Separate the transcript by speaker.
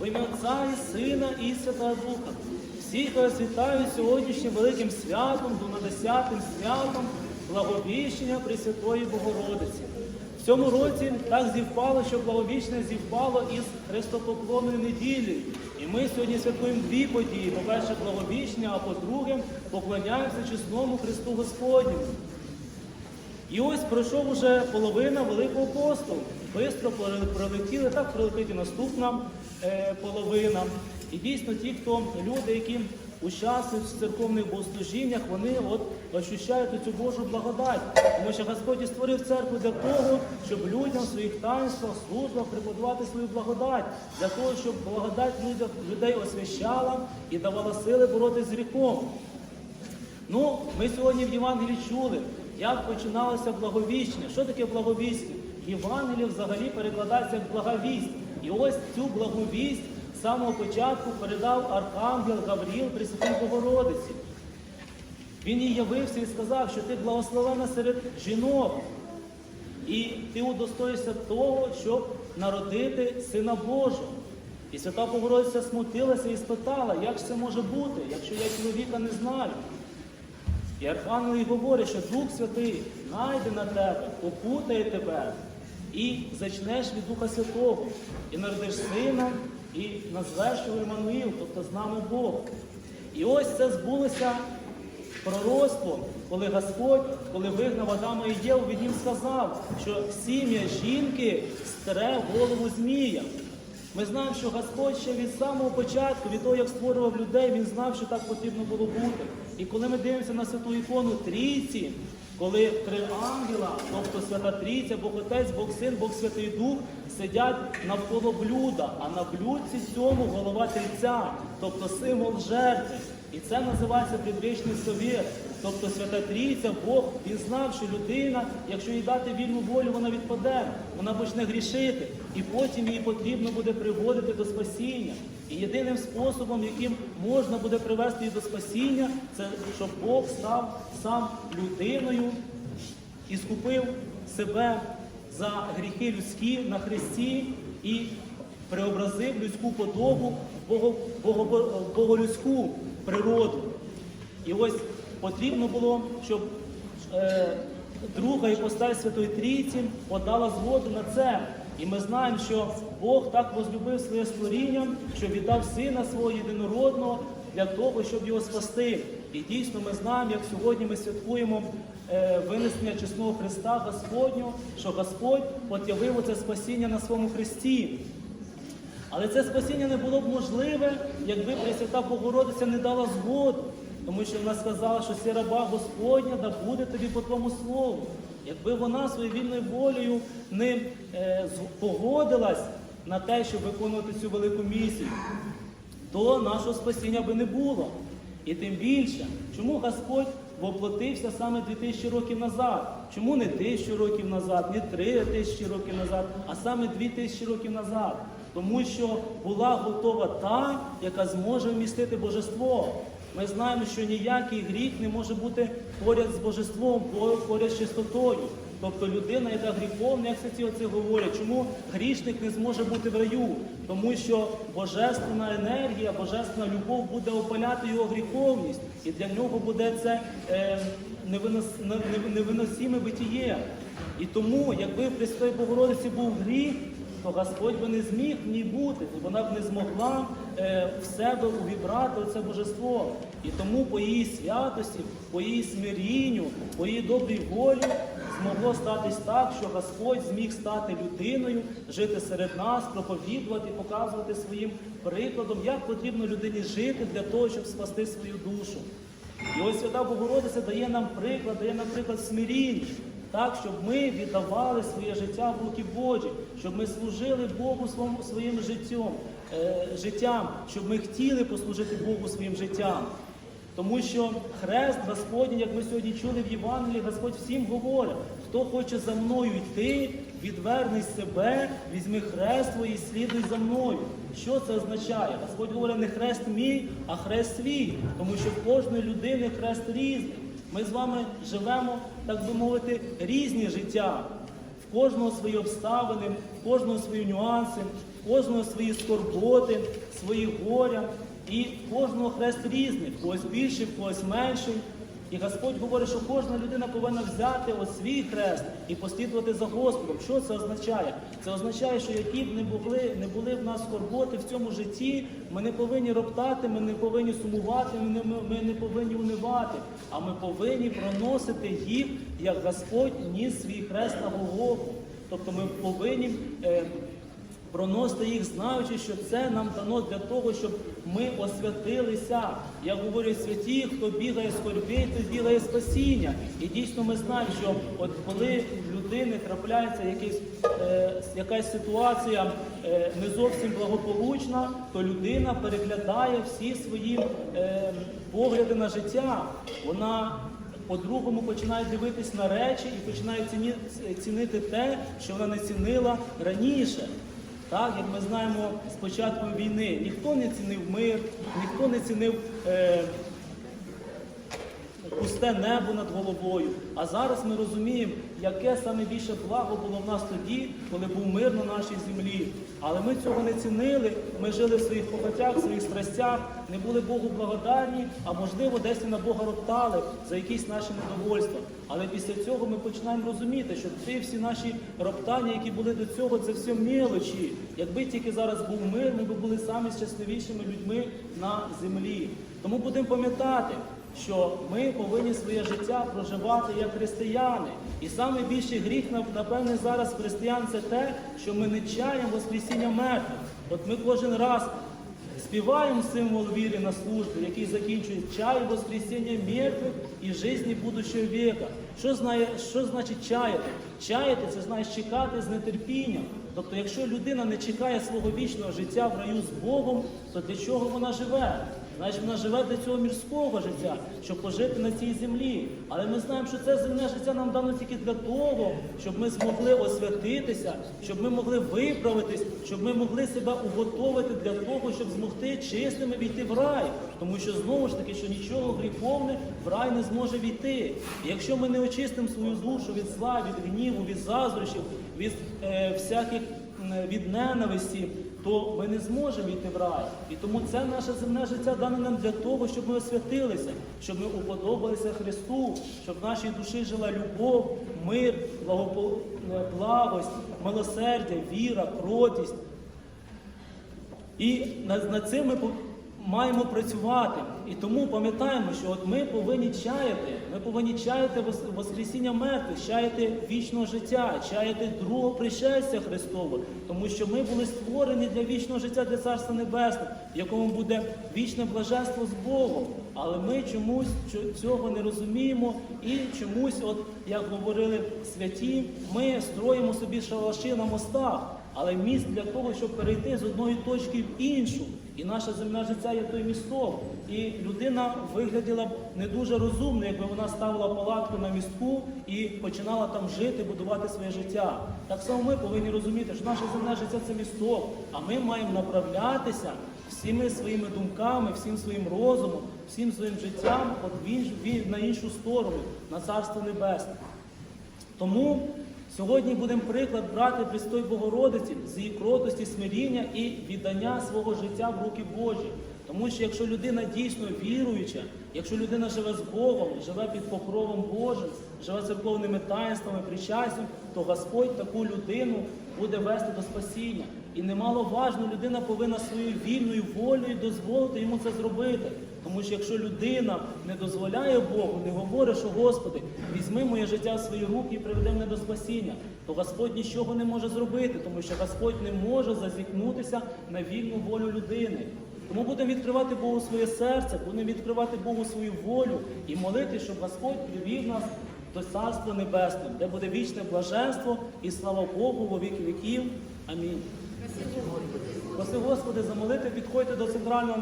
Speaker 1: в ім'я Отця і Сина і Святого Духа. Всіх вас вітаю сьогоднішнім великим святом, десятим святом благовіщення Пресвятої Богородиці. В цьому році так зівпало, що благовіщення зівпало із Христопоклонною неділею. І ми сьогодні святкуємо дві події. По-перше, благовіщення, а по-друге, поклоняємося чесному Христу Господньому. І ось пройшов уже половина Великого посту. Бистро пролетіли, так пролетить і наступна е, половина. І дійсно ті, хто люди, які участвують в церковних богослужіннях, вони от ощущають цю Божу благодать. Тому що Господь і створив церкву для того, щоб людям в своїх таїнствах, службах преподавати свою благодать, для того, щоб благодать людях, людей освящала і давала сили боротися з гріхом. Ну, ми сьогодні в Євангелії чули, як починалося благовіщення. Що таке благовістя? Євангеліє взагалі перекладається як благовість. І ось цю благовість з самого початку передав архангел Гавріл Пресвятій Богородиці. Він їй явився і сказав, що ти благословена серед жінок, і ти удостоїшся того, щоб народити Сина Божого. І свята Богородиця смутилася і спитала, як це може бути, якщо я чоловіка не знаю. І Архангел їй говорить, що Дух Святий найде на тебе, окутає тебе і зачнеш від Духа Святого, і народиш сина, і назвеш його Іммануїл, тобто з нами Бог. І ось це збулося пророцтво, коли Господь, коли вигнав Адама і Єву, він їм сказав, що сім'я жінки стре голову змія. Ми знаємо, що Господь ще від самого початку, від того, як створював людей, він знав, що так потрібно було бути. І коли ми дивимося на святу ікону трійці, коли три ангела, тобто Свята Трійця, Бог Отець, Бог Син, Бог Святий Дух, сидять навколо блюда, а на блюдці цьому голова Трійця, тобто символ жертви. І це називається предвічний совєт. Тобто Свята Трійця, Бог, він знав, що людина, якщо їй дати вільну волю, вона відпаде, вона почне грішити, і потім її потрібно буде приводити до спасіння. І єдиним способом, яким можна буде привести її до спасіння, це щоб Бог став сам людиною і скупив себе за гріхи людські на хресті і преобразив людську подобу в бого, бого, в боголюдську природу. І ось потрібно було, щоб е, друга іпостась Святої Трійці подала згоду на це. І ми знаємо, що Бог так возлюбив своє створіння, що віддав сина свого єдинородного для того, щоб його спасти. І дійсно ми знаємо, як сьогодні ми святкуємо е, винесення чесного Христа Господнього, що Господь от явив оце спасіння на своєму Христі. Але це спасіння не було б можливе, якби Пресвята Богородиця не дала згоду. Тому що вона сказала, що це раба Господня, да буде тобі по твоєму слову. Якби вона своєю вільною волею не е, погодилась на те, щоб виконувати цю велику місію, то нашого спасіння би не було. І тим більше, чому Господь воплотився саме 2000 років назад? Чому не тисячу років назад, не три тисячі років назад, а саме 2000 років назад? Тому що була готова та, яка зможе вмістити божество. Ми знаємо, що ніякий гріх не може бути поряд з божеством, поряд з чистотою. Тобто людина, яка гріховна, як святі оці говорять, чому грішник не зможе бути в раю? Тому що божественна енергія, божественна любов буде опаляти його гріховність, і для нього буде це е, невинос, не- не- невиносиме битіє. І тому, якби в Пресвятої Богородиці був гріх, то Господь би не зміг в ній бути, вона б не змогла е, в себе увібрати оце божество. І тому по її святості, по її смирінню, по її добрій волі змогло статись так, що Господь зміг стати людиною, жити серед нас, проповідувати, показувати своїм прикладом, як потрібно людині жити для того, щоб спасти свою душу. І ось Свята Богородиця дає нам приклад, дає нам приклад смиріння, так, щоб ми віддавали своє життя в руки Божі, щоб ми служили Богу своїм, життям, е, життям, щоб ми хотіли послужити Богу своїм життям. Тому що хрест Господній, як ми сьогодні чули в Євангелії, Господь всім говорить, хто хоче за мною йти, відверни себе, візьми хрест твій і слідуй за мною. Що це означає? Господь говорить не хрест мій, а хрест свій, тому що в кожної людини хрест різний. Ми з вами живемо, так би мовити, різні життя. В кожного свої обставини, в кожного свої нюанси, в кожного свої скорботи, свої горя, і в кожного хрест різний, когось більший, когось менший. І Господь говорить, що кожна людина повинна взяти ось свій хрест і послідувати за Господом. Що це означає? Це означає, що які б не були, не були в нас скорботи в цьому житті, ми не повинні роптати, ми не повинні сумувати, ми не, ми не повинні унивати, а ми повинні проносити їх, як Господь ніс свій хрест на Голгофу. Тобто ми повинні. Е, Проносити їх, знаючи, що це нам дано для того, щоб ми освятилися. Я говорю, святі, хто бігає скорбей, той бігає спасіння. І дійсно ми знаємо, що от коли в людини трапляється якийсь, е, якась ситуація е, не зовсім благополучна, то людина переглядає всі свої е, погляди на життя. Вона по-другому починає дивитись на речі і починає цінити те, що вона не цінила раніше. Так, як ми знаємо з початку війни, ніхто не цінив мир, ніхто не цінив е, пусте небо над головою. А зараз ми розуміємо, яке саме більше благо було в нас тоді, коли був мир на нашій землі. Але ми цього не цінили, ми жили в своїх похотях, в своїх страстях, не були Богу благодарні, а можливо, десь і на Бога роптали за якісь наші недовольства. Але після цього ми починаємо розуміти, що ці всі наші роптання, які були до цього, це все мілочі. Якби тільки зараз був мир, ми б були самі щасливішими людьми на землі. Тому будемо пам'ятати, що ми повинні своє життя проживати як християни. І найбільший гріх, напевне, зараз християн це те, що ми не чаємо Воскресіння мертвих. От ми кожен раз співаємо символ віри на службі, який закінчує чай Воскресіння мертвих і житті будущого віка. Що, знає, що значить чаяти? Чаяти це значить чекати з нетерпінням. Тобто, якщо людина не чекає свого вічного життя в раю з Богом, то для чого вона живе? Значить, вона живе для цього мірського життя, щоб пожити на цій землі. Але ми знаємо, що це земне життя нам дано тільки для того, щоб ми змогли освятитися, щоб ми могли виправитись, щоб ми могли себе уготовити для того, щоб змогти чистими війти в рай. Тому що знову ж таки, що нічого гріховне в рай не зможе війти. І якщо ми не очистимо свою душу від зла, від гніву, від заздрощів, від е, всяких від ненависті, то ми не зможемо йти в рай. І тому це наше земне життя дане нам для того, щоб ми освятилися, щоб ми уподобалися Христу, щоб в нашій душі жила любов, мир, благость, милосердя, віра, кротість. І над, цим ми маємо працювати. І тому пам'ятаємо, що от ми повинні чаяти, ми повинні чаяти Воскресіння мертвих, чаяти вічного життя, чаяти другого пришестя Христового, тому що ми були створені для вічного життя, для Царства Небесного, в якому буде вічне блаженство з Богом. Але ми чомусь цього не розуміємо і чомусь, от як говорили святі, ми строїмо собі шалаші на мостах. Але міст для того, щоб перейти з одної точки в іншу. І наше земне життя є той місток. І людина вигляділа б не дуже розумно, якби вона ставила палатку на містку і починала там жити, будувати своє життя. Так само ми повинні розуміти, що наше земне життя це місток, а ми маємо направлятися всіми своїми думками, всім своїм розумом, всім своїм життям на іншу сторону, на царство небесне. Тому сьогодні будемо приклад брати Престой Богородиці з її кротості, смиріння і віддання свого життя в руки Божі. Тому що якщо людина дійсно віруюча, якщо людина живе з Богом, живе під покровом Божим, живе церковними таїнствами, причастям, то Господь таку людину буде вести до спасіння. І немало важно, людина повинна своєю вільною волею дозволити йому це зробити. Тому що якщо людина не дозволяє Богу, не говорить, що Господи, візьми моє життя в свої руки і приведи мене до спасіння, то Господь нічого не може зробити, тому що Господь не може зазікнутися на вільну волю людини. Тому будемо відкривати Богу своє серце, будемо відкривати Богу свою волю і молити, щоб Господь привів нас до Царства Небесного, де буде вічне блаженство і слава Богу во віки віків. Амінь. Проси Господи, замолити, підходьте до центрального.